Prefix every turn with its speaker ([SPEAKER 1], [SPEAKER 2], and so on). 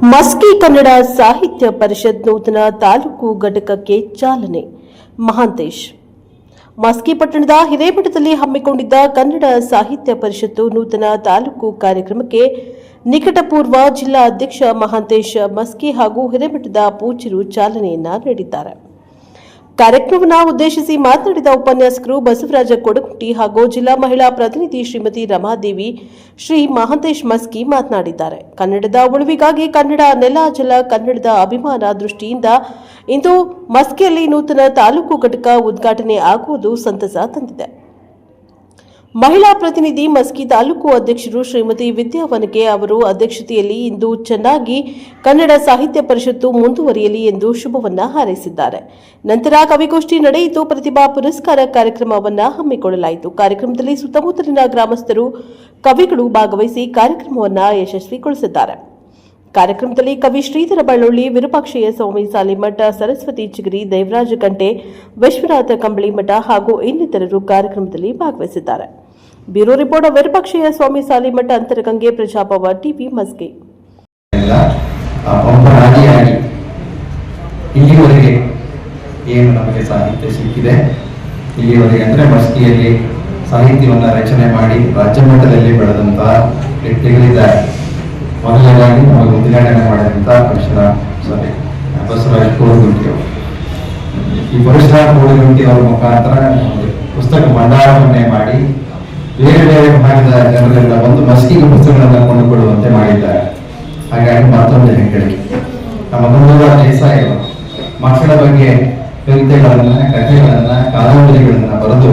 [SPEAKER 1] ಮಸ್ಕಿ ಕನ್ನಡ ಸಾಹಿತ್ಯ ಪರಿಷತ್ ನೂತನ ತಾಲೂಕು ಘಟಕಕ್ಕೆ ಚಾಲನೆ. ಮಹಾಂತೇಶ್. ಮಸ್ಕಿ ಪಟ್ಟಣದ ಹಿರೇಮಠದಲ್ಲಿ ಹಮ್ಮಿಕೊಂಡಿದ್ದ ಕನ್ನಡ ಸಾಹಿತ್ಯ ಪರಿಷತ್ತು ನೂತನ ತಾಲೂಕು ಕಾರ್ಯಕ್ರಮಕ್ಕೆ ನಿಕಟಪೂರ್ವ ಜಿಲ್ಲಾ ಅಧ್ಯಕ್ಷ ಮಹಾಂತೇಶ್ ಮಸ್ಕಿ ಹಾಗೂ ಹಿರೇಮಠದ ಪೂಜರು ಚಾಲನೆಯನ್ನ ನೀಡಿದ್ದಾರೆ. ಕಾರ್ಯಕ್ರಮವನ್ನು ಉದ್ದೇಶಿಸಿ ಮಾತನಾಡಿದ ಉಪನ್ಯಾಸಕರು ಬಸವರಾಜ ಕೊಡಗುಂಟಿ ಹಾಗೂ ಜಿಲ್ಲಾ ಮಹಿಳಾ ಪ್ರತಿನಿಧಿ ಶ್ರೀಮತಿ ರಮಾದೇವಿ, ಶ್ರೀ ಮಹಾಂತೇಶ್ ಮಸ್ಕಿ ಮಾತನಾಡಿದ್ದಾರೆ. ಕನ್ನಡದ ಉಳಿವಿಗಾಗಿ ಕನ್ನಡ ನೆಲ ಜಲ ಕನ್ನಡದ ಅಭಿಮಾನ ದೃಷ್ಟಿಯಿಂದ ಇಂದು ಮಸ್ಕಿಯಲ್ಲಿ ನೂತನ ತಾಲೂಕು ಘಟಕ ಉದ್ಘಾಟನೆ ಆಗುವುದು ಸಂತಸ ತಂದಿದೆ. ಮಹಿಳಾ ಪ್ರತಿನಿಧಿ ಮಸ್ಕಿ ತಾಲೂಕು ಅಧ್ಯಕ್ಷರು ಶ್ರೀಮತಿ ವಿದ್ಯಾವನಕೆ ಅವರು ಅಧ್ಯಕ್ಷತೆಯಲ್ಲಿ ಇಂದು ಚೆನ್ನಾಗಿ ಕನ್ನಡ ಸಾಹಿತ್ಯ ಪರಿಷತ್ತು ಮುಂದುವರಿಯಲಿ ಎಂದು ಶುಭವನ್ನ ಹಾರೈಸಿದ್ದಾರೆ. ನಂತರ ಕವಿಗೋಷ್ಠಿ ನಡೆಯಿತು. ಪ್ರತಿಭಾ ಪುರಸ್ಕಾರ ಕಾರ್ಯಕ್ರಮವನ್ನು ಹಮ್ಮಿಕೊಳ್ಳಲಾಯಿತು. ಕಾರ್ಯಕ್ರಮದಲ್ಲಿ ಸುತ್ತಮುತ್ತಲಿನ ಗ್ರಾಮಸ್ಥರು, ಕವಿಗಳು ಭಾಗವಹಿಸಿ ಕಾರ್ಯಕ್ರಮವನ್ನು ಯಶಸ್ವಿಗೊಳಿಸಿದ್ದಾರೆ. ಕಾರ್ಯಕ್ರಮದಲ್ಲಿ ಕವಿ ಶ್ರೀಧರ ಬಳ್ಳೊಳ್ಳಿ, ವಿರೂಪಾಕ್ಷಯ್ಯ ಸ್ವಾಮಿ, ಸಾಲಿಮಠ, ಸರಸ್ವತಿ ಚಿಗರಿ, ದೇವರಾಜ ಕಂಟೆ ವಿಶ್ವನಾಥ ಕಂಬಳಿಮಠ ಹಾಗೂ ಇನ್ನಿತರರು ಕಾರ್ಯಕ್ರಮದಲ್ಲಿ ಭಾಗವಹಿಸಿದ್ದಾರೆ. ಬ್ಯೂರೋ ರಿಪೋರ್ಟ್ ವಿರೂಪಾಕ್ಷಯ್ಯ ಸ್ವಾಮಿ ಸಾಲಿಮಠ ಅಂತರಗಂಗೆ ಪ್ರಜಾಪವ ಟಿವಿ ಮಸ್ಗೆ.
[SPEAKER 2] ಇಲ್ಲಿವರೆಗೆ ಏನು ನಮಗೆ ಸಾಹಿತ್ಯ ಸಿಕ್ಕಿದೆ? ಇಲ್ಲಿವರೆಗೆ ಅಂದರೆ ಮಸ್ಕಿಯಲ್ಲಿ ಸಾಹಿತ್ಯವನ್ನು ರಚನೆ ಮಾಡಿ ರಾಜ್ಯ ಮಟ್ಟದಲ್ಲಿ ಬೆಳೆದಂತಹ ವ್ಯಕ್ತಿಗಳಿದ್ದಾರೆ. ಮೊದಲನೇದಾಗಿ ನಮಗೆ ಉದ್ಘಾಟನೆ ಮಾಡಿದಂಥ ಪರಶುರಾಮ್ ಸಾರಿ ಬಸವರಾಜ್ ಕೋರಗುಂಟಿ ಅವರು. ಈ ಪರಶುರಾಮ್ ಕೋರಗುಂಟಿ ಅವರ ಮುಖಾಂತರ ಪುಸ್ತಕ ಭಂಡಾರವನ್ನೇ ಮಾಡಿ ಬೇರೆ ಬೇರೆ ಭಾಗದ ಜನರೆಲ್ಲ ಬಂದು ಮಸ್ಕಿಗೆ ಪುಸ್ತಕಗಳನ್ನು ಕೊಂಡುಕೊಳ್ಳುವಂತೆ ಮಾಡಿದ್ದಾರೆ. ಹಾಗಾಗಿ ಮತ್ತೊಂದು ಹೆಗ್ಗಳಿಕೆ. ನಮ್ಮ ದೇಸಾಯಿ ಅವರು ಮಕ್ಕಳ ಬಗ್ಗೆ ಕವಿತೆಗಳನ್ನ, ಕಥೆಗಳನ್ನ, ಕಾದಂಬರಿಗಳನ್ನ ಬರೆದು